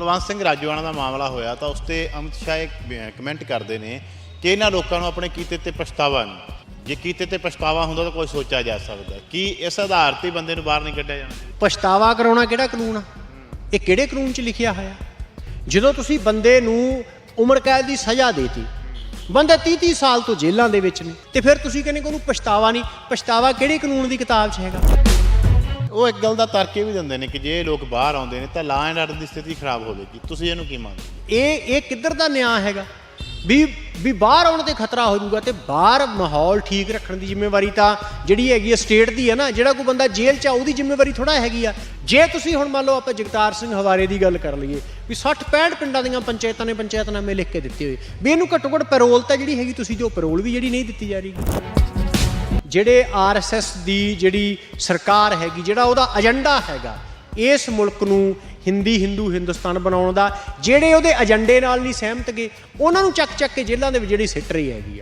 ਬਲਵੰਤ ਸਿੰਘ ਰਾਜੋਆਣਾ ਦਾ ਮਾਮਲਾ ਹੋਇਆ ਤਾਂ ਉਸ ਤੇ ਅਮਿਤ ਸ਼ਾਹ ਇੱਕ ਕਮੈਂਟ ਕਰਦੇ ਨੇ ਕਿ ਇਹਨਾਂ ਲੋਕਾਂ ਨੂੰ ਆਪਣੇ ਕੀਤੇ ਤੇ ਪਛਤਾਵਾ ਨਹੀਂ। ਜੇ ਕੀਤੇ ਤੇ ਪਛਤਾਵਾ ਹੁੰਦਾ ਤਾਂ ਕੋਈ ਸੋਚਿਆ ਜਾ ਸਕਦਾ। ਕੀ ਇਸ ਆਧਾਰ ਤੇ ਬੰਦੇ ਨੂੰ ਬਾਹਰ ਨਹੀਂ ਕੱਢਿਆ ਜਾਣਾ? ਪਛਤਾਵਾ ਕਰਾਉਣਾ ਕਿਹੜਾ ਕਾਨੂੰਨ ਆ? ਇਹ ਕਿਹੜੇ ਕਾਨੂੰਨ 'ਚ ਲਿਖਿਆ ਹੋਇਆ? ਜਦੋਂ ਤੁਸੀਂ ਬੰਦੇ ਨੂੰ ਉਮਰ ਕੈਦ ਦੀ ਸਜ਼ਾ ਦੇਤੀ, ਬੰਦਾ 30 30 ਸਾਲ ਤੋਂ ਜੇਲ੍ਹਾਂ ਦੇ ਵਿੱਚ ਨੇ, ਤੇ ਫਿਰ ਤੁਸੀਂ ਕਹਿੰਦੇ ਕਿ ਉਹਨੂੰ ਪਛਤਾਵਾ ਨਹੀਂ। ਪਛਤਾਵਾ ਕਿਹੜੇ ਕਾਨੂੰਨ ਦੀ ਕਿਤਾਬ 'ਚ ਹੈਗਾ? ਉਹ ਇੱਕ ਗੱਲ ਦਾ ਤਰਕ ਇਹ ਵੀ ਦਿੰਦੇ ਨੇ ਕਿ ਜੇ ਇਹ ਲੋਕ ਬਾਹਰ ਆਉਂਦੇ ਨੇ ਤਾਂ ਲਾ ਐਂਡ ਆਰਡਰ ਦੀ ਸਥਿਤੀ ਖਰਾਬ ਹੋਵੇਗੀ ਤੁਸੀਂ ਇਹਨੂੰ ਕੀ ਮੰਨਦੇ ਇਹ ਇਹ ਕਿੱਧਰ ਦਾ ਨਿਆਂ ਹੈਗਾ? ਵੀ ਵੀ ਬਾਹਰ ਆਉਣ ਤੇ ਖਤਰਾ ਹੋ ਜਾਊਗਾ ਤੇ ਬਾਹਰ ਮਾਹੌਲ ਠੀਕ ਰੱਖਣ ਦੀ ਜ਼ਿੰਮੇਵਾਰੀ ਤਾਂ ਜਿਹੜੀ ਹੈਗੀ ਹੈ ਸਟੇਟ ਦੀ ਹੈ ਨਾ, ਜਿਹੜਾ ਕੋਈ ਬੰਦਾ ਜੇਲ੍ਹ 'ਚ ਆ, ਉਹਦੀ ਜ਼ਿੰਮੇਵਾਰੀ ਥੋੜਾ ਹੈਗੀ ਆ। ਜੇ ਤੁਸੀਂ ਹੁਣ ਮੰਨ ਲਓ ਆਪਾਂ ਜਗਤਾਰ ਸਿੰਘ ਹਵਾਰੇ ਦੀ ਗੱਲ ਕਰ ਲਈਏ, ਵੀ 60 65 ਪਿੰਡਾਂ ਦੀਆਂ ਪੰਚਾਇਤਾਂ ਨੇ ਪੰਚਾਇਤਨਾਮੇ ਲਿਖ ਕੇ ਦਿੱਤੇ ਹੋਏ। ਵੀ ਇਹਨੂੰ ਘੱਟੋ ਘੱਟ ਪੈਰੋਲ ਤਾਂ ਜਿਹੜੀ ਹੈਗੀ, ਤੁਸੀਂ ਜੋ ਪੈਰੋਲ ਵੀ ਜਿਹੜੀ ਨਹੀਂ ਦਿੱਤੀ ਜਾ ਰਹੀ। ਜਿਹੜੇ ਆਰਐਸਐਸ ਦੀ ਜਿਹੜੀ ਸਰਕਾਰ ਹੈਗੀ, ਜਿਹੜਾ ਉਹਦਾ ਏਜੰਡਾ ਹੈਗਾ, ਇਸ ਮੁਲਕ ਨੂੰ ਹਿੰਦੀ, ਹਿੰਦੂ, ਹਿੰਦੁਸਤਾਨ ਬਣਾਉਣ ਦਾ, ਜਿਹੜੇ ਉਹਦੇ ਏਜੰਡੇ ਨਾਲ ਨਹੀਂ ਸਹਿਮਤ ਗਏ, ਉਹਨਾਂ ਨੂੰ ਚੱਕ ਚੱਕ ਕੇ ਜੇਲ੍ਹਾਂ ਦੇ ਵਿੱਚ ਜਿਹੜੀ ਸਿੱਟ ਰਹੀ ਹੈਗੀ ਆ।